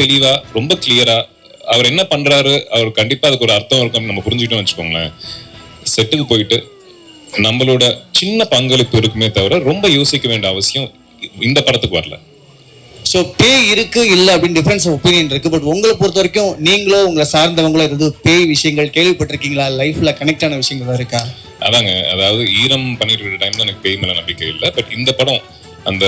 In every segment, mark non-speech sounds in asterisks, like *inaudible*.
தெளிவா ரொம்ப கிளியரா அவர் என்ன பண்றாரு அவர் கண்டிப்பா அதுக்கு ஒரு அர்த்தம் இருக்கும் நம்ம புரிஞ்சுக்கிட்டோம்னு வச்சுக்கோங்களேன். செட்டுக்கு போயிட்டு நம்மளோட சின்ன பங்களிப்பு இருக்குமே தவிர ரொம்ப யோசிக்க வேண்டிய அவசியம் இந்த படத்துக்கு வரல. ஸோ பேய் இருக்கு இல்ல அப்படின்னு டிஃபரன்ஸ் ஒப்பீனியன் இருக்கு. பட் உங்களை பொறுத்த வரைக்கும் நீங்களோ உங்களை சார்ந்தவங்களோ இருந்து பேய் விஷயங்கள் கேள்விப்பட்டிருக்கீங்களா? லைஃப்ல கனெக்ட் ஆன விஷயங்கள் ஏதாவது இருக்கா? அதாங்க அதாவது ஈரம் பண்ணிட்டு இருக்கிற டைம்ல எனக்கு பேய் மேல நம்பிக்கை இல்லை. பட் இந்த படம் அந்த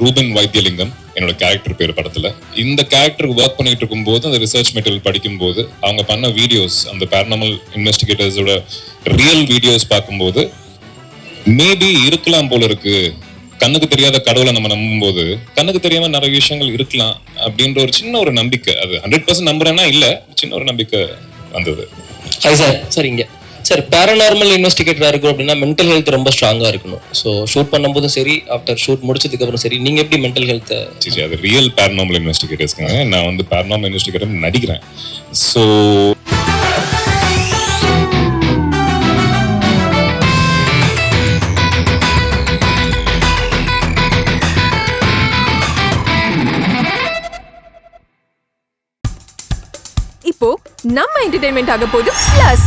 ரூபன் வைத்தியலிங்கம் என்னோட கேரக்டர் பேர் படத்துல. இந்த கேரக்டருக்கு ஒர்க் பண்ணிட்டு இருக்கும்போது அந்த ரிசர்ச் மெட்டீரியல் படிக்கும்போது அவங்க பண்ண வீடியோஸ் அந்த பேரனாமல் இன்வெஸ்டிகேட்டர்ஸோட ரியல் வீடியோஸ் பார்க்கும்போது மேபி இருக்கலாம் போல இருக்கு. கண்ணுக்கு தெரியாத கடவுளை நம்ம நம்பும்போது கண்ணுக்கு தெரியாம நிறைய விஷயங்கள் இருக்கலாம் அப்படின்ற ஒரு சின்ன ஒரு நம்பிக்கை. அது ஹண்ட்ரட் பர்சன்ட் நம்புறேன்னா இல்ல சின்ன ஒரு நம்பிக்கை வந்தது. சரிங்க சார் சார் இங்க. சார் பேரநார்மல் இன்வெஸ்டிகேட்டரா இருக்கும் அப்படின்னா மென்டல் ஹெல்த் ரொம்ப ஸ்ட்ராங்கா இருக்கணும். ஸோ ஷூட் பண்ணும்போதும் சரி ஆஃப்டர் ஷூட் முடிச்சதுக்கு அப்புறம் சரி நீங்க எப்படி மென்டல் ஹெல்த்தை சரி அது ரியல் பேரனாமல் இன்வெஸ்டிகேட்டர்ஸ்க்குங்க நான் வந்து பேரனாமல் இன்வெஸ்டிகேட்டர் நடிக்கிறேன். ஸோ இப்போ நம்ம என்டர்டைன்மெண்ட் ஆக போகுது பிளஸ்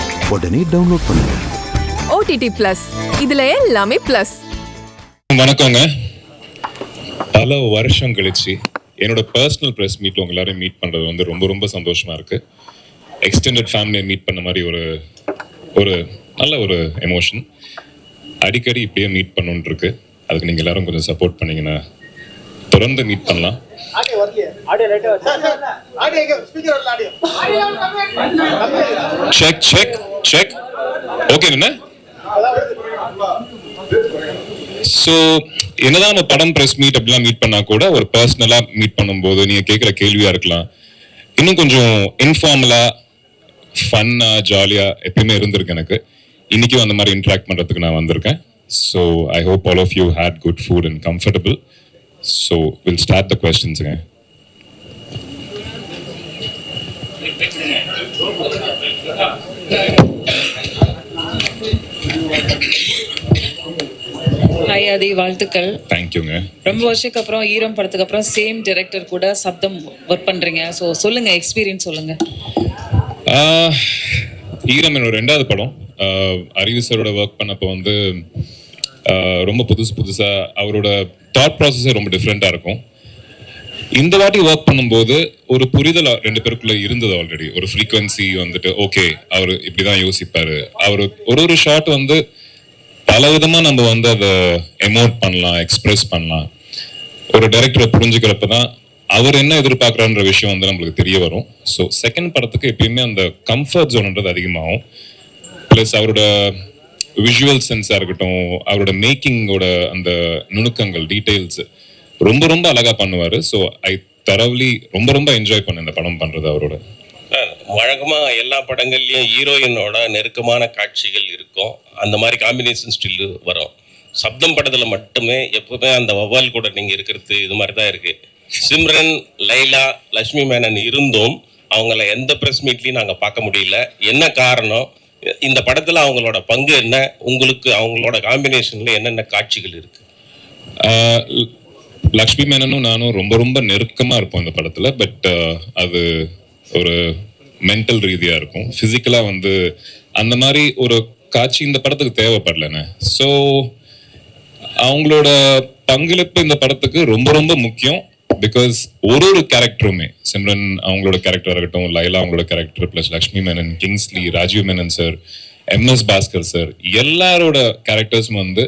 உடனே டவுன்லோட் பண்ணுங்க. ஓடிடி பிளஸ் இதுல எல்லாமே பிளஸ் வணக்கங்க. பல வருஷம் கழிச்சு என்னோட பர்சனல் ப்ரெஸ் மீட்ல உங்க எல்லாரையும் மீட் பண்றது வந்து ரொம்ப ரொம்ப சந்தோஷமா இருக்கு. எக்ஸ்டெண்டட் ஃபேமிலியை மீட் பண்ண மாதிரி ஒரு ஒரு நல்ல ஒரு எமோஷன் அடிக்கடி இப்படியே மீட் பண்ணணும்னு இருக்கு. அதுக்கு நீங்க எல்லாரும் கொஞ்சம் சப்போர்ட் பண்ணீங்கன்னா தொடர்ந்து மீட் பண்ணலாம். செக் செக் செக் ஓகே என்ன ஸோ என்னதான் நம்ம படம் ப்ரெஸ் மீட் அப்படிலாம் மீட் பண்ணா கூட ஒரு பர்சனலாக மீட் பண்ணும்போது நீங்கள் கேட்குற கேள்வியாக இருக்கலாம். இன்னும் கொஞ்சம் இன்ஃபார்மலாக ஃபன்னாக ஜாலியாக எப்பயுமே இருந்திருக்கு எனக்கு. இன்றைக்கும் அந்த மாதிரி இன்ட்ராக்ட் பண்ணுறதுக்கு நான் வந்திருக்கேன். So I hope all of you had good food and comfortable so will start the கொஸ்டின்ஸுங்க hi Aadhi வாழ்த்துக்கள். தேங்க்யூங்க ரொம்ப வருஷத்துக்கு அப்புறம் ஈரம் படத்துக்கு அப்புறம் சேம் டைரக்டர் கூட சப்தம் ஒர்க் பண்றீங்க. ஸோ சொல்லுங்க எக்ஸ்பீரியன்ஸ் சொல்லுங்க. ஈரம் என்னோட ரெண்டாவது படம். அறிவு சாரோட ஒர்க் பண்ணப்போ வந்து ரொம்ப புதுசு புதுசா அவரோட தாட் ப்ராசஸே ரொம்ப டிஃப்ரெண்டா இருக்கும். இந்த வாட்டி ஒர்க் பண்ணும்போது ஒரு புரிதல் ரெண்டு பேருக்குள்ள இருந்தது ஆல்ரெடி ஒரு ஃப்ரீக்வன்சி வந்துட்டு ஓகே அவர் இப்படிதான் யோசிப்பாரு. அவர் ஒரு ஒரு ஷாட் வந்து பல விதமா நம்ம வந்து அதை எமோட் பண்ணலாம் எக்ஸ்பிரஸ் பண்ணலாம். ஒரு டைரக்டரை புரிஞ்சுக்கிறப்ப தான் அவர் என்ன எதிர்பார்க்குறான்ற விஷயம் வந்து நம்மளுக்கு தெரிய வரும். ஸோ செகண்ட் படத்துக்கு எப்பயுமே அந்த கம்ஃபர்ட் ஜோன்ன்றது அதிகமாகும். ப்ளஸ் அவரோட விஷுவல் சென்ஸாக இருக்கட்டும் அவரோட மேக்கிங்கோட அந்த நுணுக்கங்கள் டீட்டெயில்ஸ் ரொம்ப ரொம்ப அழகாக பண்ணுவார். ஸோ ஐ தரவ்லி ரொம்ப ரொம்ப என்ஜாய் பண்ணேன் இந்த படம் பண்ணுறது அவரோட. வழக்கமாக எல்லா படங்கள்லேயும் ஹீரோயினோட நெருக்கமான காட்சிகள் இருக்கும். அந்த மாதிரி காம்பினேஷன் ஸ்டில்லு வரும். சப்தம் படத்தில் மட்டுமே எப்பவுமே அந்த வவ்வால் கூட நீங்கள் இருக்கிறது இது மாதிரி தான் இருக்குது சிம்ரன் லைலா லக்ஷ்மி மேனன் இருந்தும் அவங்கள எந்த ப்ரெஸ் மீட்லையும் நாங்கள் பார்க்க முடியல. என்ன காரணம்? இந்த படத்தில் அவங்களோட பங்கு என்ன? உங்களுக்கு அவங்களோட காம்பினேஷனில் என்னென்ன காட்சிகள் இருக்குது லக்ஷ்மி மேனனும் நானும் ரொம்ப ரொம்ப நெருக்கமாக இருப்போம் இந்த படத்தில். பட் அது ஒரு மென்டல் ரீதியா இருக்கும். பிசிக்கலா வந்து அந்த மாதிரி ஒரு காட்சி இந்த படத்துக்கு தேவைப்படலண்ணே. ஸோ அவங்களோட பங்களிப்பு இந்த படத்துக்கு ரொம்ப ரொம்ப முக்கியம். பிகாஸ் ஒரு ஒரு கேரக்டருமே சிம்ரன் அவங்களோட கேரக்டர் இருக்கட்டும் லைலா அவங்களோட character plus Lakshmi Menon Kingsley Rajiv Menon sir MS Bhaskar sir எல்லாரோட கேரக்டர்ஸும் வந்து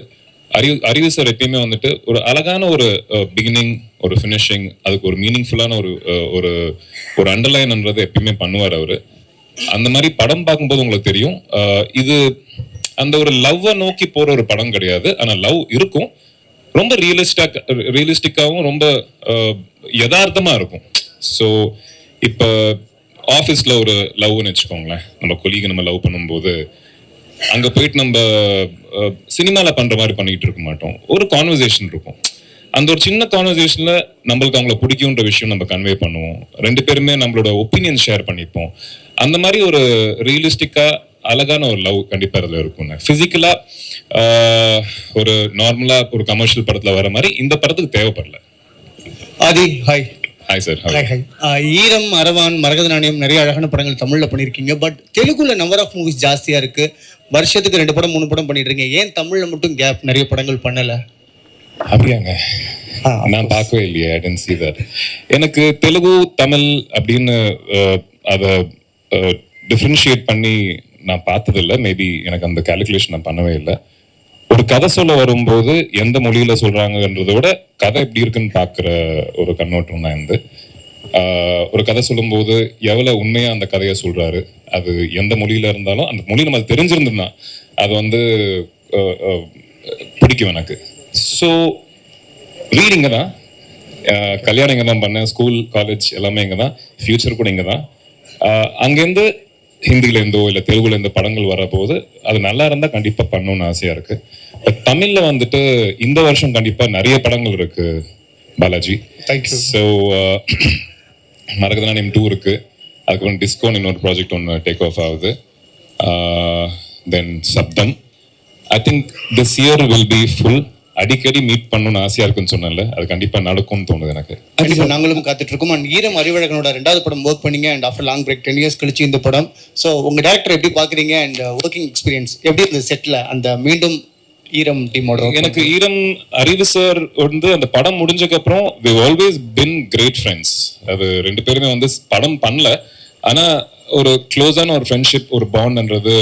அறிவு அறிவு சார் எப்பயுமே வந்துட்டு ஒரு அழகான ஒரு பிகினிங் ஒரு ஃபினிஷிங் அதுக்கு ஒரு மீனிங்ஃபுல்லான ஒரு ஒரு ஒரு அண்டர்லைன்ன்றது எப்பயுமே பண்ணுவார் அவர். அந்த மாதிரி படம் பார்க்கும்போது உங்களுக்கு தெரியும் இது அந்த ஒரு லவ்வை நோக்கி போற ஒரு படம் கிடையாது. ஆனால் லவ் இருக்கும். ரொம்ப ரியலிஸ்டாக ரியலிஸ்டிக்காகவும் ரொம்ப யதார்த்தமாக யதார்த்தமா இருக்கும். ஸோ இப்போ ஆஃபீஸில் ஒரு லவ்னு வச்சுக்கோங்களேன். நம்ம கொலிக்கு நம்ம லவ் பண்ணும்போது அங்கே போயிட்டு நம்ம சினிமாவில் பண்ணுற மாதிரி பண்ணிட்டு இருக்க மாட்டோம். ஒரு கான்வர்சேஷன் இருக்கும். அந்த ஒரு சின்ன கான்வர்சேஷனில் நம்மளுக்கு அவங்கள பிடிக்குன்ற விஷயம் நம்ம கன்வே பண்ணுவோம். ரெண்டு பேருமே நம்மளோட ஒப்பீனியன் ஷேர் பண்ணிப்போம். அந்த மாதிரி ஒரு ரியலிஸ்டிக்காக அழகான ஒரு லவ் கண்டிப்பாக அதில் இருக்குங்க ஃபிசிக்கலாக ஒரு நார்மலாக ஒரு கமர்ஷியல் படத்தில் வர மாதிரி இந்த படத்துக்கு தேவைப்படல. Aadhi hi hi sir hi hi Eeram Aravaan Maragatha நாணயம் நிறைய அழகான படங்கள் தமிழ்ல பண்ணியிருக்கீங்க பட் தெலுங்குல நம்பர் ஆஃப் மூவிஸ் ஜாஸ்தியா இருக்கு. வருஷத்துக்கு ரெண்டு படம் மூணு படம் பண்ணிட்டு இருக்கீங்க. ஏன் தமிழ்ல மட்டும் கேப் நிறைய படங்கள் பண்ணல? அப்படியாங்க. நான் பார்க்கவே இல்லையே. I didn't see that. எனக்கு தெலுங்கு தமிழ் அப்படின்னு அதை டிஃப்ரென்ஷியேட் பண்ணி நான் பார்த்ததில்ல. மேபி எனக்கு அந்த கால்குலேஷன் நான் பண்ணவே இல்லை. ஒரு கதை சொல்ல வரும்போது எந்த மொழியில சொல்றாங்கன்றதை விட கதை எப்படி இருக்குன்னு பார்க்குற ஒரு கண்ணோட்டம் தான் இருந்து ஒரு கதை சொல்லும்போது எவ்வளவு உண்மையா அந்த கதையை சொல்றாரு? அது எந்த மொழியில இருந்தாலும் அந்த மொழி நம்ம அது வந்து அஹ், அஹ், பிடிக்கும் எனக்கு. ஸோ வீடு இங்கே தான். கல்யாணம் இங்கே தான் பண்ணேன். ஸ்கூல் காலேஜ் எல்லாமே இங்கே தான். ஃப்யூச்சர் கூட இங்கே தான். அங்கேருந்து ஹிந்திலேருந்தோ இல்லை தெலுங்குலேருந்து படங்கள் வரப்போது அது நல்லா இருந்தால் கண்டிப்பாக பண்ணணும்னு ஆசையாக இருக்குது பட் தமிழில் வந்துட்டு இந்த வருஷம் கண்டிப்பாக நிறைய படங்கள் இருக்கு Balaji. Thank you so Maragatha Naanayam two இருக்கு. அதுக்கப்புறம் டிஸ்கோன் இன்னொரு ப்ராஜெக்ட் ஒன்று டேக் ஆஃப் ஆகுது. Then Sabdham. I think this year will be full அடிக்கடி மீட் பண்ணணும்னு ஆசையா இருக்குன்னு சொன்னல அது கண்டிப்பா நடக்கும்னு தோணுது எனக்கு. கண்டிப்பா நாங்களும் காத்துட்டு இருக்கோம் அண்ட் ஈரம் அறிவழகனோட ரெண்டாவது படம் ஒர்க் பண்ணீங்க. And after long break ten years கழிச்சு இந்த படம். ஸோ உங்க டேரக்டர் எப்படி பாக்குறீங்க? அண்ட் ஒர்க்கிங் எக்ஸ்பீரியன்ஸ் எப்படி இருந்தது செட்ல அந்த மீண்டும் ஈரம் டீமோட எனக்கு ஈரம் அறிவு சார் வந்து அந்த படம் முடிஞ்சதுக்கு அப்புறம் we always been great friends அது ரெண்டு பேருமே வந்து படம் பண்ணல. ஆனா ஒரு க்ளோஸான ஒரு ஃப்ரெண்ட்ஷிப் ஒரு பாண்ட்ன்றது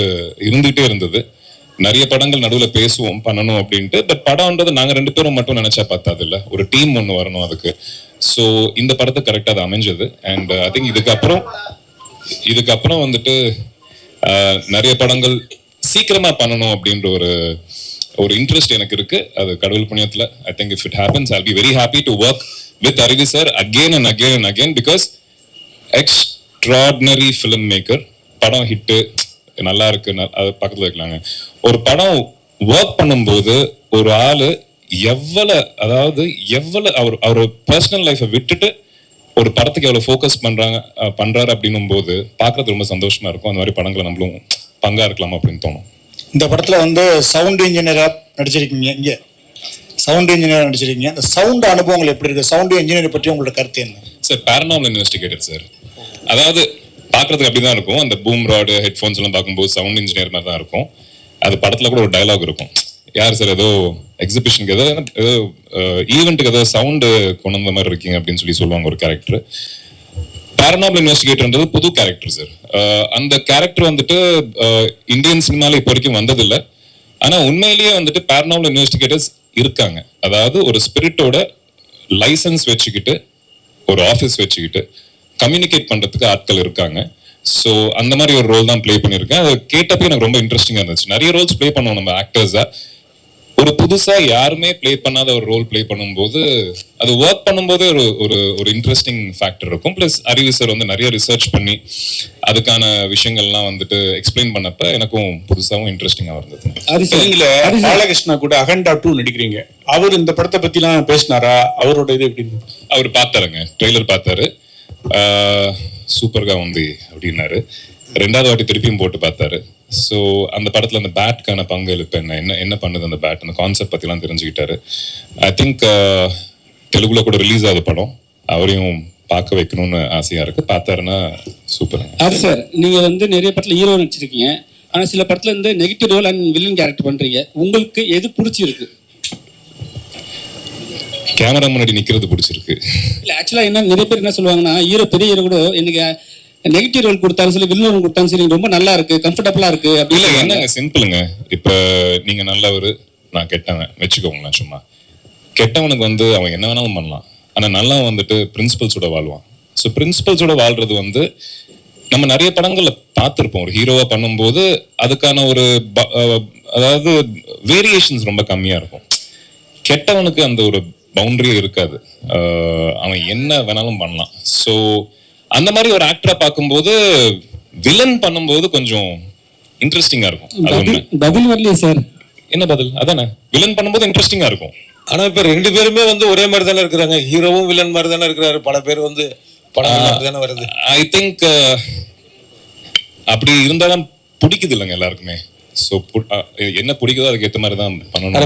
இருந்துகிட்டே இருந்தது. நிறைய படங்கள் நடுவில் பேசுவோம் பண்ணணும் அப்படின்ட்டு. பட் படம்ன்றது நாங்க ரெண்டு பேரும் மட்டும் நினைச்சா பார்த்தாது இல்லை ஒரு டீம் ஒன்று வரணும் அதுக்கு. ஸோ இந்த படத்தை கரெக்டாக அது அமைஞ்சது. அண்ட் ஐ திங்க் இதுக்கப்புறம் இதுக்கப்புறம் வந்துட்டு uh, நிறைய படங்கள் சீக்கிரமா பண்ணணும் அப்படின்ற ஒரு ஒரு இன்ட்ரெஸ்ட் எனக்கு இருக்கு. அது கடவுள் புண்ணியத்துல I think if it happens I be very happy to work with Arivu sir again and again and again because extraordinary film maker படம் ஹிட்டு நல்லா இருக்கு. ந- அது பக்கத்தில் வைக்கலாங்க. ஒரு படம் ஒர்க் பண்ணும்போது ஒரு ஆள் எவ்வளவு அதாவது எவ்வளவு அவர் அவர் பர்சனல் லைஃபை விட்டுட்டு ஒரு படத்துக்கு எவ்வளோ ஃபோக்கஸ் பண்ணுறாங்க பண்ணுறாரு அப்படின்னும் போது பார்க்கறது ரொம்ப சந்தோஷமா இருக்கும். அந்த மாதிரி படங்களை நம்மளும் பங்காக இருக்கலாம் அப்படின்னு தோணும். இந்த படத்துல வந்து சவுண்ட் இன்ஜினியரா நடிச்சிருக்கீங்க இங்கே. சவுண்ட் இன்ஜினியரா நடிச்சிருக்கீங்க. அந்த சவுண்ட் அனுபவங்கள் எப்படி இருக்கு? சவுண்ட் இன்ஜினியர் பற்றி உங்களோட கருத்து என்ன? சார் பேரனாமல் இன்வெஸ்டிகேட்டர் சார் அதாவது பார்க்கறதுக்கு அப்படிதான் இருக்கும். அந்த பூம் ராடு ஹெட்ஃபோன்ஸ் எல்லாம் பார்க்கும்போது சவுண்ட் இன்ஜினியர் மாதிரி தான் இருக்கும். அது படத்துல கூட ஒரு டயலாக் இருக்கும். யார் சார் ஏதோ எக்ஸிபிஷனுக்கு ஏதோ ஏதோ ஈவெண்ட்டுக்கு ஏதோ சவுண்டு கொண்டு வந்த மாதிரி இருக்கீங்க அப்படின்னு சொல்லி சொல்லுவாங்க ஒரு கேரக்டர் பேரனாபிள் இன்வெஸ்டிகேட்டர்ன்றது புது கேரக்டர் சார் அந்த கேரக்டர் வந்துட்டு இந்தியன் சினிமால இப்போ வரைக்கும் வந்ததில்லை. ஆனா உண்மையிலேயே வந்துட்டு பேரனாபிள் இன்வெஸ்டிகேட்டர்ஸ் இருக்காங்க. அதாவது ஒரு ஸ்பிரிட்டோட லைசன்ஸ் வச்சுக்கிட்டு ஒரு ஆஃபீஸ் வச்சுக்கிட்டு கம்யூனிகேட் பண்றதுக்கு ஆட்கள் இருக்காங்க. ஸோ அந்த மாதிரி ஒரு ரோல் தான் ப்ளே பண்ணியிருக்கேன். அதை கேட்டப்போ எனக்கு ரொம்ப இன்ட்ரெஸ்டிங்காக இருந்துச்சு. நிறைய ரோல்ஸ் ப்ளே பண்ணுவோம் நம்ம ஆக்டர்ஸாக ஒரு புதுசா யாருமே ப்ளே பண்ணாத ஒரு ரோல் ப்ளே பண்ணும்போது அது ஒர்க் பண்ணும்போதே ஒரு ஒரு ஒரு இன்ட்ரெஸ்டிங் ஃபேக்டர் இருக்கும். ப்ளஸ் அறிவு சார் வந்து நிறைய ரிசர்ச் பண்ணி அதுக்கான விஷயங்கள்லாம் வந்துட்டு எக்ஸ்பிளைன் பண்ணப்ப எனக்கும் புதுசாகவும் இன்ட்ரெஸ்டிங்காக இருந்தது பாலகிருஷ்ணா கூட அகண்டா டூ நடிக்கிறீங்க. அவர் இந்த படத்தை பத்திலாம் பேசினாரா? அவரோட இது எப்படி? அவர் பார்த்தாருங்க ட்ரெய்லர் பார்த்தாரு. சூப்பர்கா ఉంది அப்படின்னாரு. ரெண்டாவது வாட்டி திருப்பியும் போட்டு பார்த்தாரு. ஸோ அந்த படத்துல அந்த பேட்கான பங்களிப்பு என்ன என்ன என்ன பண்ணுது அந்த பேட் அந்த கான்செப்ட் பத்திலாம் தெரிஞ்சுக்கிட்டாரு. ஐ திங்க் தெலுங்குல கூட ரிலீஸ் ஆகுது படம். அவரையும் பார்க்க வைக்கணும்னு ஆசையா இருக்கு. பார்த்தாருன்னா சூப்பர் அது சார் நீங்க வந்து நிறைய படத்துல ஹீரோ நடிச்சிருக்கீங்க. ஆனா சில படத்துல வந்து negative role and villain character பண்றீங்க. உங்களுக்கு எது பிடிச்சிருக்கு? கேமரா முன்னாடி நிக்கிறது பிடிச்சிருக்கு. இல்ல ஆக்சுவலா என்ன நிறைய பேர் என்ன சொல்லுவாங்கன்னா ஹீரோ பெரிய ஹீரோ கூட எனக்கு நெகட்டிவ் ரோல் கொடுத்தாலும் சரி வில்லன் ரோல் கொடுத்தாலும் சரி ரொம்ப நல்லா இருக்கு கம்ஃபர்டபுளா இருக்கு இல்ல அப்படின்னு என்னங்க சிம்பிளுங்க இப்ப நீங்க நல்லவர் நான் கெட்டவன் வச்சுக்கோங்களேன் சும்மா. கெட்டவனுக்கு வந்து அவன் என்ன வேணாலும் பண்ணலாம். ஆனா நல்லவன் வந்துட்டு பிரின்சிபல்ஸோட வாழ்வான். ஸோ பிரின்சிபல்ஸோட வாழ்றது வந்து நம்ம நிறைய படங்கள்ல பார்த்துருப்போம். ஒரு ஹீரோவா பண்ணும்போது அதுக்கான ஒரு அதாவது வேரியேஷன்ஸ் ரொம்ப கம்மியா இருக்கும். கெட்டவனுக்கு அந்த ஒரு பவுண்டரியே இருக்காது. அவன் என்ன வேணாலும் பண்ணலாம். ஸோ அந்த மாதிரி ஒரு ஆக்டரா பார்க்கும்போது வில்லன் பண்ணும்போது கொஞ்சம் இன்ட்ரெஸ்டிங்கா இருக்கும். பதில் வரலையே சார். என்ன பதில்? அதானே. வில்லன் பண்ணும்போது இன்ட்ரெஸ்டிங்கா இருக்கும். ஆனா இப்ப ரெண்டு பேருமே வந்து ஒரே மாதிரி தானே இருக்கிறாங்க. ஹீரோவும் வில்லன் மாதிரி தானே இருக்கிறாரு. பல பேர் வந்து படம் தானே வருது. ஐ திங்க் அப்படி இருந்தாதான் பிடிக்குது இல்லைங்க எல்லாருக்குமே. ஸோ என்ன பிடிக்குதோ அதுக்கு ஏற்ற மாதிரி தான் பண்ணணும்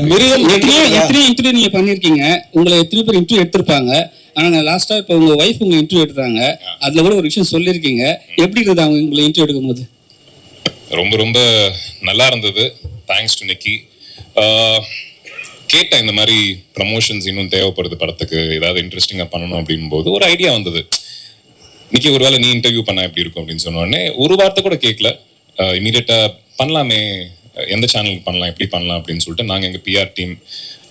எத்தனையோ இன்டர்வியூ நீங்க பண்ணிருக்கீங்க உங்களை எத்தனை பேர் இன்டர்வியூ எடுத்திருப்பாங்க. ஆனா லாஸ்டா இப்ப உங்க ஒய்ஃப் உங்க இன்டர்வியூ எடுத்தாங்க அதுல கூட ஒரு விஷயம் சொல்லியிருக்கீங்க. எப்படி இருக்குது அவங்க உங்களை இன்டர்வியூ எடுக்கும் போது ரொம்ப ரொம்ப நல்லா இருந்தது. தேங்க்ஸ் டு நிக்கி கேட்டேன் இந்த மாதிரி ப்ரமோஷன்ஸ் இன்னும் தேவைப்படுது படத்துக்கு. ஏதாவது இன்ட்ரெஸ்டிங்காக பண்ணணும் அப்படின் போது ஒரு ஐடியா வந்தது. நிக்கி ஒருவேளை நீ இன்டர்வியூ பண்ண எப்படி இருக்கும்? அப்படின்னு சொன்ன உடனே ஒரு வார்த்தை கூட கேட்கல இமீடியட்டாக பண்ணலாமே. எந்த சேனலுக்கு பண்ணலாம்? எப்படி பண்ணலாம்? அப்படின்னு சொல்லிட்டு நாங்கள் எங்கள் பிஆர் டீம்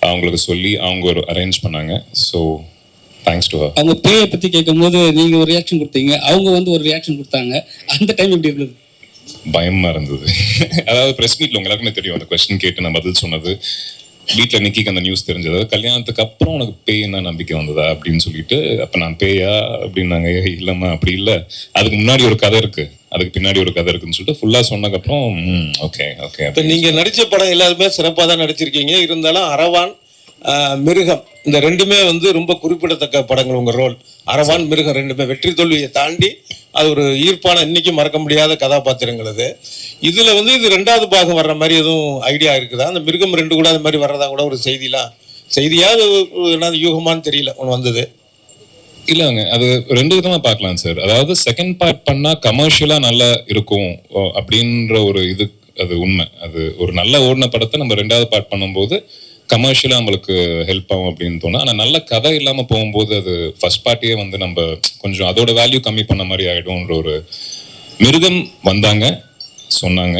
அவங்களுக்கு சொல்லி அவங்க ஒரு அரேஞ்ச் பண்ணாங்க. ஸோ தேங்க்ஸ் டு அவங்க பேயை பத்தி கேட்கும் போது நீங்க ஒரு ரியாக்ஷன் கொடுத்தீங்க. அவங்க வந்து ஒரு ரியாக்ஷன் கொடுத்தாங்க. அந்த டைம் எப்படி இருந்தது? பயமா இருந்தது. *laughs* அதாவது பிரஸ் மீட்ல உங்க எல்லாருக்குமே தெரியும். அந்த கொஸ்டின் கேட்டு நான் பதில் சொன்னது. வீட்ல நிக்கிக்கு அந்த நியூஸ் தெரிஞ்சது. கல்யாணத்துக்கு அப்புறம் உனக்கு பேய் என்ன நம்பிக்கை வந்ததா அப்படின்னு சொல்லிட்டு அப்ப நான் பேயா அப்படின்னாங்க. "ஏய், இல்லம்மா அப்படி இல்ல. அதுக்கு முன்னாடி ஒரு கதை இருக்கு. அதுக்கு பின்னாடி ஒரு கதை இருக்குன்னு சொல்லிட்டு ஃபுல்லா சொன்னதுக்கப்புறம் ஓகே ஓகே இப்ப நீங்க நடிச்ச படம் எல்லாருமே சிறப்பா தான் நடிச்சிருக்கீங்க. இருந்தாலும் அரவான் மிருகம். இந்த ரெண்டுமே வந்து ரொம்ப குறிப்பிடத்தக்க படங்கள் உங்கள் ரோல். அரவான் மிருகம் ரெண்டுமே. வெற்றி தோல்வியை தாண்டி அது ஒரு ஈர்ப்பான இன்னைக்கு மறக்க முடியாத கதாபாத்திரங்கள் அது. இதில் வந்து இது ரெண்டாவது பாகம் வர்ற மாதிரி எதுவும் ஐடியா இருக்குதா? அந்த மிருகம் ரெண்டு கூட அது மாதிரி வர்றதா கூட ஒரு செய்திலாம் செய்தியாக என்னது யூகமானு யூகமான்னு தெரியல ஒன்று வந்தது. இல்லைங்க அது ரெண்டு விதமா பார்க்கலாம் சார் அதாவது செகண்ட் பார்ட் பண்ணா கமர்ஷியலா நல்லா இருக்கும் ஓ, அப்படின்ற ஒரு இது அது உண்மை. அது ஒரு நல்ல ஓடின படத்தை நம்ம ரெண்டாவது பார்ட் பண்ணும்போது கமர்ஷியலாக நம்மளுக்கு ஹெல்ப் ஆகும் அப்படின்னு தோணும். ஆனால் நல்ல கதை இல்லாமல் போகும்போது அது ஃபர்ஸ்ட் பார்ட்டியே வந்து நம்ம கொஞ்சம் அதோட வேல்யூ கம்மி பண்ண மாதிரி ஆகிடும்ன்ற ஒரு மிருகம் வந்தாங்க சொன்னாங்க.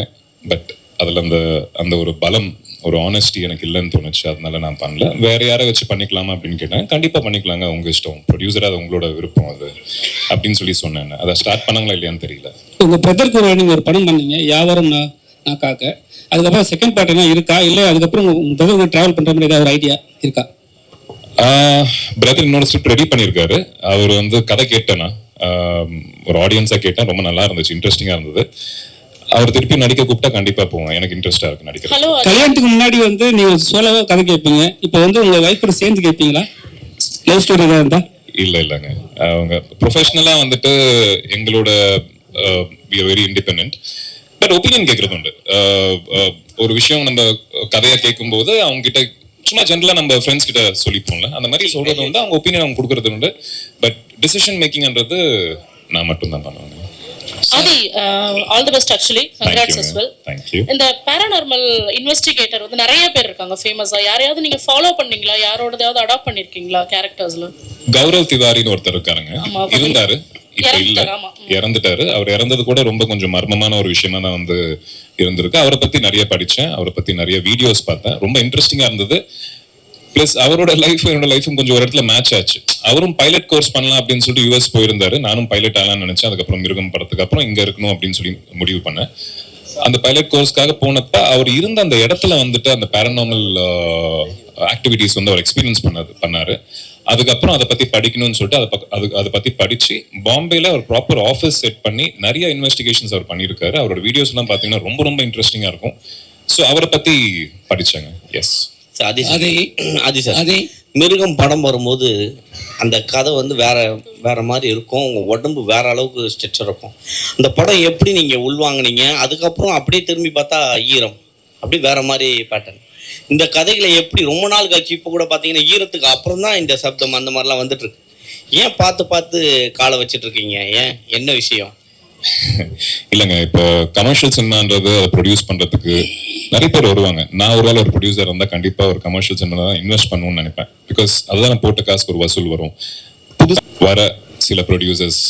பட் அதில் அந்த அந்த ஒரு பலம் ஒரு ஆனஸ்டி எனக்கு இல்லைன்னு தோணுச்சு. அதனால நான் பண்ணல. வேற யாரை வச்சு பண்ணிக்கலாமா அப்படின்னு கேட்டேன். கண்டிப்பாக பண்ணிக்கலாங்க. உங்க இஷ்டம். ப்ரொடியூசர் அது உங்களோட விருப்பம் அது அப்படின்னு சொல்லி சொன்னேன் அதை ஸ்டார்ட் பண்ணாங்களா இல்லையான்னு தெரியல. உங்க பிரதருக்கு ஒரு நீங்க ஒரு படம் பண்ணீங்க. யாவரம்னா நான் நான் காக்க. அதுக்கப்புறம் செகண்ட் பார்ட் என்ன இருக்கா? இல்ல அதுக்கப்புறம் உங்க பிரதர் டிராவல் பண்ற மாதிரி ஏதாவது ஒரு ஐடியா இருக்கா? பிரதர் இன்னொரு ஸ்கிரிப்ட் ரெடி பண்ணியிருக்காரு. அவர் வந்து கதை கேட்டேன்னா ஒரு ஆடியன்ஸா கேட்டேன். ரொம்ப நல்லா இருந்துச்சு இன்ட்ரெஸ்டிங்கா இருந்தது. அவர் திருப்பி நடிக்க கூப்பிட்டா கண்டிப்பா போவேன் எனக்கு இன்ட்ரெஸ்டா இருக்கு நடிக்கிறது ஹலோ கல்யாணத்துக்கு முன்னாடி வந்து நீங்க சோலோவா கதை கேட்பீங்க இப்போ வந்து உங்க வைஃப் கூட சேர்ந்து கேட்பீங்களா லவ் ஸ்டோரி ஏதாவது இருந்தா? இல்ல இல்லங்க. அவங்க ப்ரொஃபஷனலா வந்துட்டு எங்களோட வெரி இண்டிபெண்ட் பட் ஒப்பீனியன் கேட்கறது உண்டு ஒரு விஷயம் நம்ம கதையா கேட்கும்போது அவங்க கிட்ட சும்மா ஜென்ரலா நம்ம ஃப்ரெண்ட்ஸ் கிட்ட சொல்லிப்போம்ல. அந்த மாதிரி சொல்றது உண்டு அவங்க ஒப்பீனியன் அவங்க கொடுக்கறது உண்டு பட் டிசிஷன் மேக்கிங்ன்றது நான் மட்டும் தான் பண்ணுவேன். Aadhi all the best actually congrats as well இந்த பேரானார்மல் இன்வெஸ்டிகேட்டர் வந்து நிறைய பேர் இருக்காங்க ஃபேமஸா யாரையாவது நீங்க ஃபாலோ பண்ணீங்களா? யாரோடதாவது அடாப்ட் பண்ணிருக்கீங்களா கேரக்டர்ஸ்ல கௌரவ் திவாரின்னு ஒருத்தர் இருக்காருங்க. இருந்தாரு. இப்ப இல்ல. இறந்துட்டாரு, அவர் இறந்தது கூட ரொம்ப கொஞ்சம் மர்மமான ஒரு விஷயமா தான் வந்து இருந்திருக்கு. அவரை பத்தி நிறைய படிச்சேன். அவரை பத்தி நிறைய வீடியோஸ் பார்த்தேன். ரொம்ப இன்ட்ரெஸ்டிங்கா இருந்தது. பிளஸ் அவரோட லைஃப் என்னோட லைஃபும் கொஞ்சம் ஒரு இடத்துல மேட்ச் ஆச்சு. அவரும் பைலட் கோர்ஸ் பண்ணலாம் அப்படின்னு சொல்லிட்டு யூஎஸ் போயிருந்தாரு. நானும் பைலட் ஆகலாம்னு நினைச்சேன். அதுக்கப்புறம் மிருகம் படத்துக்கு அப்புறம் இங்க இருக்கணும் அப்படின்னு சொல்லி முடிவு பண்ணேன். அந்த பைலட் கோர்ஸ்க்காக போனப்ப அவர் இருந்த அந்த இடத்துல வந்துட்டு அந்த பேரனாமல் ஆக்டிவிட்டிஸ் வந்து அவர் எக்ஸ்பீரியன்ஸ் பண்ணது பண்ணாரு. அதுக்கப்புறம் அதை பத்தி படிக்கணும்னு சொல்லிட்டு அதை அது அதை பத்தி படிச்சு பாம்பேல ஒரு ப்ராப்பர் ஆஃபீஸ் செட் பண்ணி நிறைய இன்வெஸ்டிகேஷன்ஸ் அவர் பண்ணியிருக்காரு. அவரோட வீடியோஸ் எல்லாம் பாத்தீங்கன்னா ரொம்ப ரொம்ப இன்ட்ரெஸ்டிங்கா இருக்கும். ஸோ அவரை பத்தி படிச்சாங்க. எஸ் அது அது சார் அது மிருகம் படம் வரும்போது அந்த கதை வந்து வேற வேற மாதிரி இருக்கும். உங்க உடம்பு வேற அளவுக்கு ஸ்ட்ரெச்சர் இருக்கும். அந்த படம் எப்படி நீங்க உள்வாங்குனீங்க? அதுக்கப்புறம் அப்படியே திரும்பி பார்த்தா ஈரம். அப்படி வேற மாதிரி பேட்டர்ன் இந்த கதைகளை எப்படி ரொம்ப நாள் கழிச்சு இப்போ கூட பார்த்தீங்கன்னா ஈரத்துக்கு அப்புறம் தான் இந்த சப்தம் அந்த மாதிரிலாம் வந்துட்டு இருக்கு ஏன் பார்த்து பார்த்து காலை வச்சுட்டு இருக்கீங்க? ஏன்? என்ன விஷயம்? இல்லைங்க இப்போ கமர்ஷியல் சினிமான்றது அதை ப்ரொடியூஸ் பண்ணுறதுக்கு நிறைய பேர் வருவாங்க. நான் ஒரு வேளை ஒரு ப்ரொடியூசர் இருந்தால் கண்டிப்பாக ஒரு கமர்ஷியல் சினிமா தான் இன்வெஸ்ட் பண்ணணும்னு நினைப்பேன். பிகாஸ் அதுதான் போட்ட காசுக்கு ஒரு வசூல் வரும். புது வர சில ப்ரொடியூசர்ஸ்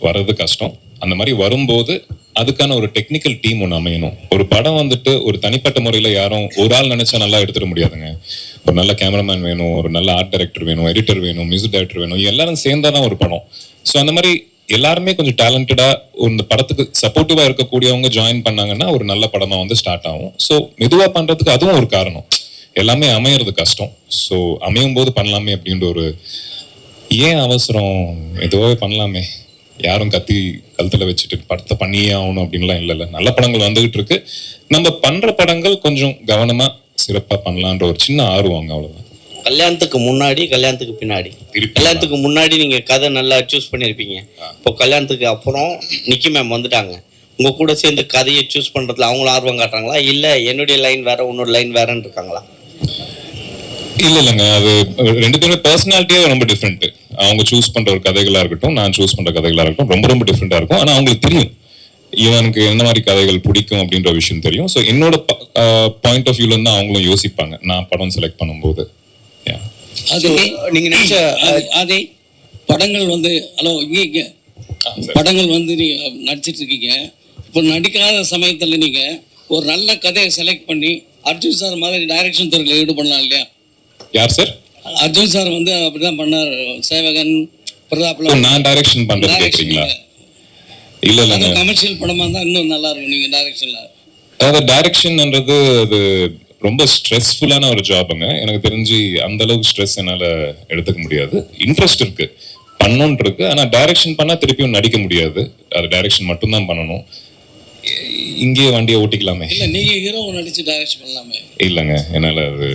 வர்றது கஷ்டம். அந்த மாதிரி வரும்போது அதுக்கான ஒரு டெக்னிக்கல் டீம் ஒன்று அமையணும். ஒரு படம் வந்துட்டு ஒரு தனிப்பட்ட முறையில் யாரும் ஒரு ஆள் நினைச்சா நல்லா எடுத்துட முடியாதுங்க. ஒரு நல்ல கேமராமேன் வேணும் ஒரு நல்ல ஆர்ட் டைரக்டர் வேணும் எடிட்டர் வேணும் மியூசிக் டைரக்டர் வேணும் எல்லாரும் சேர்ந்தாதான் ஒரு படம். ஸோ அந்த மாதிரி எல்லாருமே கொஞ்சம் டேலண்டடா இந்த படத்துக்கு சப்போர்ட்டிவா இருக்கக்கூடியவங்க ஜாயின் பண்ணாங்கன்னா ஒரு நல்ல படமா வந்து ஸ்டார்ட் ஆகும். ஸோ மெதுவா பண்றதுக்கு அதுவும் ஒரு காரணம். எல்லாமே அமையறது கஷ்டம். ஸோ அமையும் போது பண்ணலாமே அப்படின்ற ஒரு ஏன் அவசரம்? மெதுவாகவே பண்ணலாமே. யாரும் கத்தி கழுத்துல வச்சுட்டு படத்தை பண்ணியே ஆகணும் அப்படின்லாம் இல்லைல்ல. நல்ல படங்கள் வந்துகிட்டு இருக்கு. நம்ம பண்ற படங்கள் கொஞ்சம் கவனமா சிறப்பா பண்ணலான்ற ஒரு சின்ன ஆர்வம் அவ்வளவுதான். கல்யாணத்துக்கு முன்னாடி கல்யாணத்துக்கு பின்னாடி. கல்யாணத்துக்கு முன்னாடி நீங்க கதை நல்லா சூஸ் பண்ணியிருப்பீங்க இப்போ கல்யாணத்துக்கு அப்புறம் நிக்கி மேம் வந்துட்டாங்க. உங்க கூட சேர்ந்து கதையை சூஸ் பண்றதுல அவங்களும் ஆர்வம் காட்டுறாங்களா? இல்ல என்னுடைய லைன் வேற உன்னோட லைன் வேறன்னு இருக்காங்களா இல்ல இல்லைங்க. அது ரெண்டு பேருமே பர்சனாலிட்டியே ரொம்ப டிஃப்ரெண்ட் அவங்க சூஸ் பண்ற ஒரு கதைகளா இருக்கட்டும் நான் சூஸ் பண்ற கதைகளா இருக்கட்டும் ரொம்ப ரொம்ப டிஃப்ரெண்டா இருக்கும். ஆனா அவங்களுக்கு தெரியும். இவனுக்கு என்ன மாதிரி கதைகள் பிடிக்கும் அப்படின்ற விஷயம் தெரியும். ஸோ என்னோட பாயிண்ட் ஆஃப் வியூல இருந்து அவங்களும் யோசிப்பாங்க. நான் படம் செலக்ட் பண்ணும்போது. அதே நீங்க நினைச்ச அது- படங்கள் வந்து ஹலோ இங்க இங்க. படங்கள் வந்து நீங்க நடிச்சிட்டு இருக்கீங்க. இப்போ நடிக்காத சமயத்துல நீங்க ஒரு நல்ல கதையை செலக்ட் பண்ணி அர்ஜுன் சார் மாதிரி டைரக்ஷன் துறையில் ஈடுபடலாம் இல்லையா? யார் சார்? அர்ஜுன் சார் வந்து அப்படிதான் பண்ணார். சேவகன் பிரதாப்ல நான் டைரக்ஷன் பண்றது கேக்குறீங்களா? இல்ல. இல்லைங்க கமர்ஷியல் படமா இருந்தா இன்னும் நல்லா இருக்கும் நீங்க டைரக்ஷன்ல அதாவது டைரக்ஷன்ன்றது அது ரொம்ப ஸ்ட்ரெஸ்ஃபுல்லான ஒரு ஜாபுங்க எனக்கு தெரிஞ்சு அந்த அளவுக்கு ஸ்ட்ரெஸ் என்னால எடுத்துக்க முடியாது. இன்ட்ரெஸ்ட் இருக்கு. பண்ணணும்னு இருக்கு. ஆனா டைரக்ஷன் பண்ணா திருப்பியும் நடிக்க முடியாது. அது டைரக்ஷன் மட்டும்தான் பண்ணணும். இங்கேயே வண்டியை ஓட்டிக்கலாமே. இல்ல நீங்க ஹீரோ நடிச்சு டைரக்ஷன் பண்ணலாமே. இல்லைங்க என்னால அது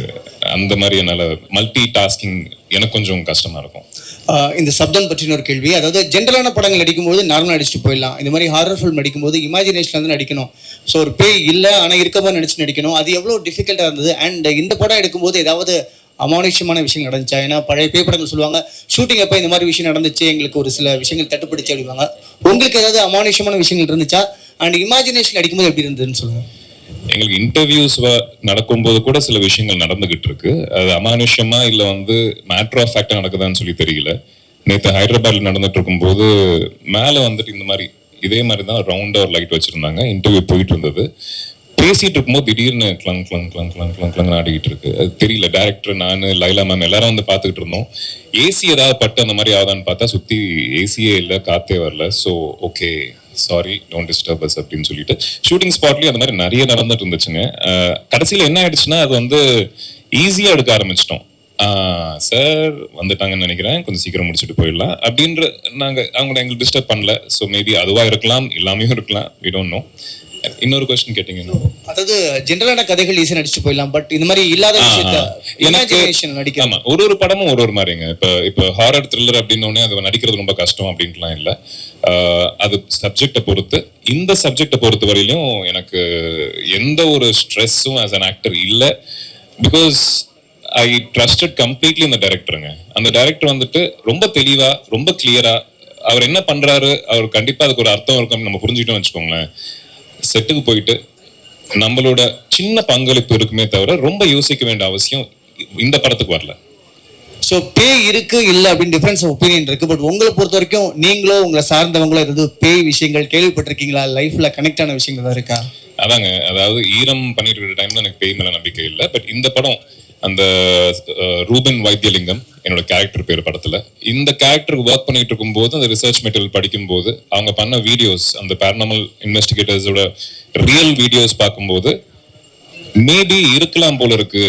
அந்த மாதிரி என்னால மல்டி டாஸ்கிங் எனக்கு கொஞ்சம் கஷ்டமா இருக்கும். ஆஹ் இந்த சப்தம் பற்றின ஒரு கேள்வி. அதாவது ஜென்ரலான படங்கள் நடிக்கும்போது நார்மலாக நடிச்சுட்டு போயிடலாம். இந்த மாதிரி ஹாரர் ஃபில்ம் நடிக்கும்போது இமேஜினேஷன்ல வந்து நடிக்கணும். ஸோ ஒரு பேய் இல்லை ஆனால் இருக்க மாதிரி நடிச்சு நடிக்கணும். அது எவ்வளோ டிஃபிகல்ட்டாக இருந்தது. அண்ட் இந்த படம் எடுக்கும்போது ஏதாவது அமானுஷ்யமான விஷயம் நடந்துச்சா? ஏன்னா பழைய பேய் படங்கள் சொல்லுவாங்க ஷூட்டிங் அப்போ இந்த மாதிரி விஷயம் நடந்துச்சு. எங்களுக்கு ஒரு சில விஷயங்கள் தட்டுப்பிடிச்சு அப்படிவாங்க உங்களுக்கு ஏதாவது அமானுஷ்யமான விஷயங்கள் இருந்துச்சா? அண்ட் இமேஜினேஷன் அடிக்கும்போது எப்படி இருந்ததுன்னு சொல்லுங்க. எங்களுக்கு இன்டர்வியூஸ் நடக்கும்போது கூட சில விஷயங்கள் நடந்துகிட்டு இருக்கு அது அமானுஷமா இல்ல வந்து மேட்ரு ஆஃப் ஃபேக்டா நடக்குதான்னு சொல்லி தெரியல. நேற்று ஹைதராபாத்ல நடந்துட்டு இருக்கும்போது மேலே வந்துட்டு இந்த மாதிரி இதே மாதிரி தான் ரவுண்டாக ஒரு லைட் வச்சிருந்தாங்க. இன்டர்வியூ போயிட்டு இருந்தது. பேசிட்டு இருக்கும்போது திடீர்னு கிளங் கிளங் கிளங் கிளங் கிளங் கிளங் ஆடிக்கிட்டு இருக்கு அது தெரியல டேரக்டர் நான் லைலா மேம் எல்லாரும் வந்து பார்த்துக்கிட்டு இருந்தோம். ஏசி ஏதாவது பட்டு அந்த மாதிரி ஆகுதான்னு பார்த்தா சுத்தி ஏசியே இல்லை காத்தே வரல. So okay sorry don't disturb us அப்படின்னு சொல்லிட்டு. ஷூட்டிங் ஸ்பாட்லயும் அந்த மாதிரி நிறைய நடந்துட்டு இருந்துச்சுங்க. கடைசியில என்ன ஆயிடுச்சுன்னா அது வந்து ஈஸியா எடுக்க ஆரம்பிச்சிட்டோம். சார் வந்துட்டாங்கன்னு நினைக்கிறேன். கொஞ்சம் சீக்கிரம் முடிச்சுட்டு போயிடலாம். அப்படின்ற நாங்க அவங்கள எங்களுக்கு டிஸ்டர்ப் பண்ணல. ஸோ மேபி அதுவாக இருக்கலாம் இல்லாமையும் இருக்கலாம். வி டோன்ட் நோ இன்னொரு கொஸ்டின் கேட்டீங்கன்னா அதாவது ஜென்ரலான கதைகள் ஈஸியாக நடிச்சுட்டு போயிடலாம் பட் இந்த மாதிரி இல்லாத விஷயத்த நடிக்க ஆமா ஒரு ஒரு படமும் ஒரு ஒரு மாதிரிங்க. இப்ப இப்ப ஹாரர் த்ரில்லர் அப்படின்னோடனே அது நடிக்கிறது ரொம்ப கஷ்டம் அப்படின்ட்டுலாம் இல்ல. அது சப்ஜெக்டை பொறுத்து இந்த சப்ஜெக்டை பொறுத்த வரையிலும் எனக்கு எந்த ஒரு ஸ்ட்ரெஸ்ஸும் ஆஸ் அன் ஆக்டர் இல்ல. பிகாஸ் ஐ ட்ரஸ்டட் கம்ப்ளீட்லி இந்த டைரக்டருங்க அந்த டைரக்டர் வந்துட்டு ரொம்ப தெளிவா ரொம்ப கிளியரா அவர் என்ன பண்றாரு அவர் கண்டிப்பா அதுக்கு ஒரு அர்த்தம் இருக்கும் நம்ம புரிஞ்சுக்கிட்டோம் வச்சுக்கோங்களேன். செட்டுக்கு போயிட்டு நம்மளோட சின்ன பங்களிப்பு இருக்குமே தவிர ரொம்ப யோசிக்க வேண்டிய அவசியம் இந்த படத்துக்கு வரல. ஸோ பேய் இருக்கு இல்லை அப்படின்னு டிஃபரன்ஸ் ஒப்பீனியன் இருக்கு. பட் உங்களை பொறுத்த வரைக்கும் நீங்களோ உங்களை சார்ந்தவங்களோ ஏதாவது பேய் விஷயங்கள் கேள்விப்பட்டிருக்கீங்களா? லைஃப்ல கனெக்ட் ஆன விஷயங்கள் ஏதாவது இருக்கா? அதாங்க அதாவது ஈரம் பண்ணிட்டு இருக்கிற டைம்ல எனக்கு பேய் மேல நம்பிக்கை இல்லை. பட் இந்த படம் அந்த ரூபன் வைத்தியலிங்கம் என்னோட கேரக்டர் பேர் படத்துல இந்த கேரக்டருக்கு ஒர்க் பண்ணிட்டு இருக்கும் போது அந்த ரிசர்ச் மெட்டீரியல் படிக்கும்போது அவங்க பண்ண வீடியோஸ் அந்த பேரனாமல் இன்வெஸ்டிகேட்டர்ஸோட ரியல் வீடியோஸ் பார்க்கும்போது மேபி இருக்கலாம் போல இருக்கு.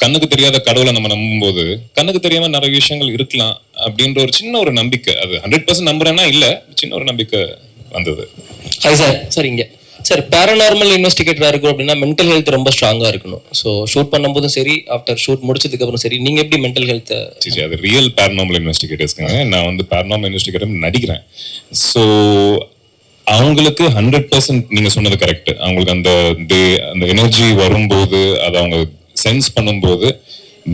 கண்ணுக்கு தெரியாத கடவுளை நம்ம நம்பும்போது கண்ணுக்கு தெரியாம நிறைய விஷயங்கள் இருக்கலாம் அப்படின்ற ஒரு சின்ன ஒரு நம்பிக்கை. அது ஹண்ட்ரட் பர்சன்ட் நம்புறேன்னா இல்ல சின்ன ஒரு நம்பிக்கை வந்தது. ஹாய் சார் சார் இங்க. சார் பேரநார்மல் இன்வெஸ்டிகேட்டரா இருக்கும் அப்படின்னா மென்டல் ஹெல்த் ரொம்ப ஸ்ட்ராங்கா இருக்கணும். ஸோ ஷூட் பண்ணும்போதும் சரி ஆஃப்டர் ஷூட் முடிச்சதுக்கு அப்புறம் சரி நீங்க எப்படி மென்டல் ஹெல்த் சரி அது ரியல் பேரநார்மல் இன்வெஸ்டிகேட்டர்ஸ்க்குங்க நான் வந்து பேரநார்மல் இன்வெஸ்டிகேட்டர் நடிக்கிறேன். ஸோ அவங்களுக்கு ஹண்ட்ரட் பர்சன்ட் நீங்க சொன்னது கரெக்ட் அவங்களுக்கு அந்த டே அந்த எனர்ஜி வரும்போது அதை அவங்க சென்ஸ் பண்ணும்போது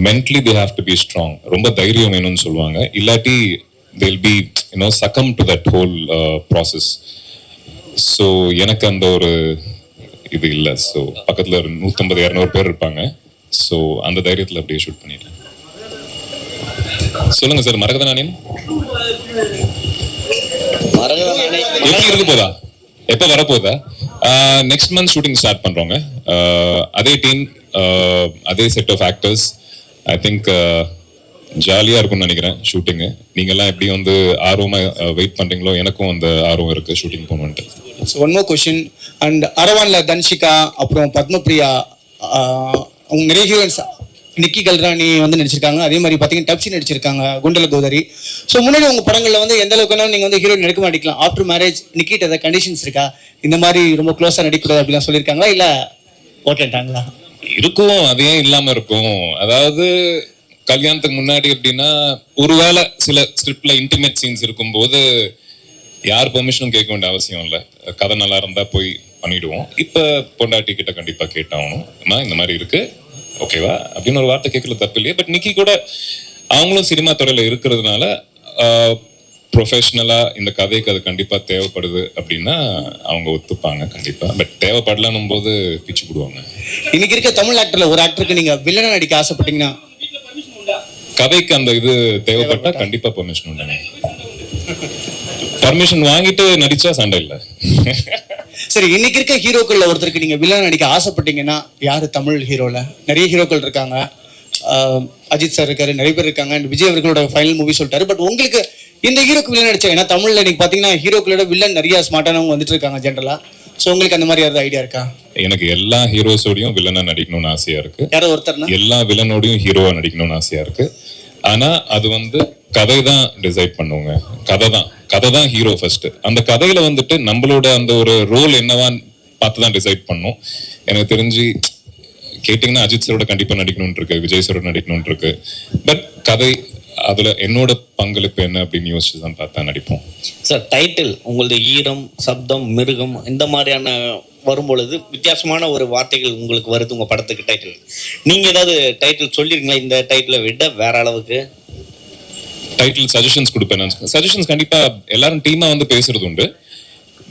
mentally they have to be strong ரொம்ப தைரியம் வேணும்னு சொல்லுவாங்க. இல்லாட்டி they'll be you know succumb to that whole process so எனக்கு அந்த ஒரு இது இல்லை. ஸோ பக்கத்தில் ஒரு நூற்றம்பது இரநூறு பேர் இருப்பாங்க. ஸோ அந்த தைரியத்தில் அப்படியே ஷூட் பண்ணிட்டேன் சொல்லுங்க சார் மரகத நாணயம் எப்படி இருக்க போதா? எப்ப வரப்போதா? நெக்ஸ்ட் மந்த் ஷூட்டிங் ஸ்டார்ட் பண்றோங்க. ஆஹ் அதே டீம் அதே set of actors I think ஜாலியா இருக்கும்னு நினைக்கிறேன் ஷூட்டிங்கு நீங்க எல்லாம் எப்படி வந்து ஆர்வமா வெயிட் பண்றீங்களோ எனக்கும் அந்த ஆர்வம் இருக்கு ஷூட்டிங் போகணுன்ட்டு. ஒன் மோர் கொஷின் அண்ட் அரவான்ல தன்ஷிகா அப்புறம் பத்மபிரியா அவங்க நிறைய ஹீரோயின்ஸ் நிக்கி கல்ராணி வந்து நடிச்சிருக்காங்க. அதே மாதிரி பார்த்தீங்கன்னா டப்சி நடிச்சிருக்காங்க குண்டல கோதரி ஸோ முன்னாடி உங்க படங்கள்ல வந்து எந்த அளவுக்கு நீங்க வந்து ஹீரோயின் நடிக்க மாட்டிக்கலாம் ஆஃப்டர் மேரேஜ் நிக்கிட்ட ஏதாவது கண்டிஷன்ஸ் இருக்கா? இந்த மாதிரி ரொம்ப க்ளோஸா நடிக்கக்கூடாது அப்படிலாம் சொல்லியிருக்காங்களா? இல்ல ஓகேட்டாங்களா இருக்கும் அதே இல்லாம இருக்கும். அதாவது கல்யாணத்துக்கு முன்னாடி அப்படின்னா ஒருவேளை சில ஸ்கிரிப்ட்ல இன்டிமேட் சீன்ஸ் இருக்கும்போது யார் பெர்மிஷனும் கேட்க வேண்டிய அவசியம் இல்லை. கதை நல்லா இருந்தா போய் பண்ணிடுவோம். இப்போ பொண்டாட்டி கிட்ட கண்டிப்பா கேட்டாகணும். இந்த மாதிரி இருக்கு. ஓகேவா அப்படின்னு ஒரு வார்த்தை கேட்கல தப்பு இல்லையா. பட் நிக்கி கூட அவங்களும் சினிமா துறையில இருக்கிறதுனால ப்ரொஃபஷ்னலாக இந்த கதைக்கு அது கண்டிப்பா தேவைப்படுது அப்படின்னா அவங்க ஒத்துப்பாங்க கண்டிப்பா. பட் தேவைப்படலன்னும் போது பிச்சு போடுவாங்க. இன்னைக்கு இருக்க தமிழ் ஆக்டர்ல ஒரு ஆக்டருக்கு நீங்க வில்லனா நடிக்க ஆசைப்பட்டீங்கன்னா கதைக்கு அந்த இது தேவைப்பட்டா கண்டிப்பா பெர்மிஷன் உண்டுங்க பர்மிஷன் வாங்கிட்டு நடிச்சா சண்டை இல்ல. சரி இன்னைக்கு இருக்க ஹீரோக்கள்ல ஒருத்தருக்கு நீங்க வில்லனா நடிக்க ஆசைப்பட்டீங்கன்னா யாரு? தமிழ் ஹீரோல. நிறைய ஹீரோக்கள் இருக்காங்க. அஜித் சார் இருக்காரு நிறைய பேர் இருக்காங்க. விஜய் அவர்களோட ஃபைனல் மூவி சொல்லிட்டாரு. பட் உங்களுக்கு இந்த ஹீரோக்கு வில்லன் நடிச்சா ஏன்னா தமிழ்ல நீங்க பாத்தீங்கன்னா ஹீரோக்களோட வில்லன் நிறைய ஸ்மார்ட்டானவங்க வந்துட்டு இருக்காங்க ஜென்ரலா சோ உங்களுக்கு அந்த மாதிரி ஏதாவது ஐடியா இருக்கா? எனக்கு எல்லா ஹீரோஸோடையும் வில்லனா நடிக்கணும்னு ஆசையா இருக்கு. எல்லா வில்லனோடையும் ஹீரோவா நடிக்கணும்னு ஆசையா இருக்கு. ஆனா அது வந்து கதை தான் டிசைட் பண்ணுவோங்க கதை தான் கதை தான் ஹீரோ ஃபர்ஸ்ட் அந்த கதையில வந்துட்டு நம்மளோட அந்த ஒரு ரோல் என்னவான்னு பார்த்து தான் டிசைட் பண்ணும். எனக்கு தெரிஞ்சு கேட்டிங்கன்னா அஜித் சாரோட கண்டிப்பா நடிக்கணும்னு இருக்கு விஜய் சாரோட நடிக்கணும்னு இருக்கு. பட் கதை அதுல என்னோட பங்களிப்பு என்ன அப்படின்னு யோசிச்சு தான் பார்த்தா நடிப்போம். சார் டைட்டில் உங்களது ஈரம் சப்தம் மிருகம் இந்த மாதிரியான வரும்பொழுது வித்தியாசமான ஒரு வார்த்தைகள் உங்களுக்கு வருது உங்கள் படத்துக்கு டைட்டில் நீங்கள் ஏதாவது டைட்டில் சொல்லிருங்களா இந்த டைட்டிலை விட வேற அளவுக்கு? டைட்டில் சஜஷன்ஸ் கொடுப்பேன் சஜஷன்ஸ் கண்டிப்பாக எல்லாரும் டீமாக வந்து பேசுறது உண்டு.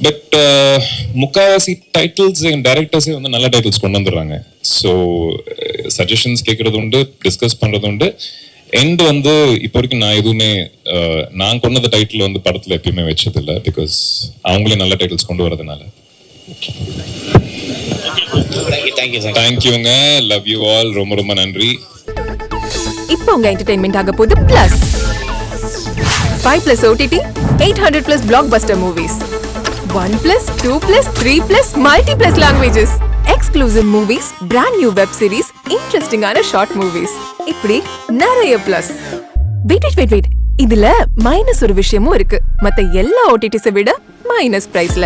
பட் uh, முக்காவாசி டைட்டில்ஸ் என் டைரக்டர்ஸே வந்து நல்ல டைட்டில்ஸ் கொண்டு வந்துடுறாங்க. ஸோ சஜஷன்ஸ் கேட்கறது உண்டு டிஸ்கஸ் பண்ணுறது உண்டு. எண்ட் வந்து இப்போ வரைக்கும் நான் எதுவுமே uh, நான் கொண்டது டைட்டில் வந்து படத்தில் எப்பயுமே வச்சதில்லை பிகாஸ் அவங்களே நல்ல டைட்டில்ஸ் கொண்டு வரதுனால. தேங்க்யூங்க லவ் யூ ஆல் ரொம்ப ரொம்ப நன்றி. இப்போ உங்க என்டர்டைன்மெண்ட் ஆக போகுது plus five plus OTT eight hundred plus blockbuster movies one plus two plus three plus multi plus languages exclusive movies brand new web series இன்ட்ரெஸ்டிங்கான ஷார்ட் மூவிஸ் இப்படி நிறைய plus wait wait wait wait இதுல minus ஒரு விஷயமும் இருக்கு. மத்த எல்லா ஓடிடிஸை விட மைனஸ் பிரைஸ்ல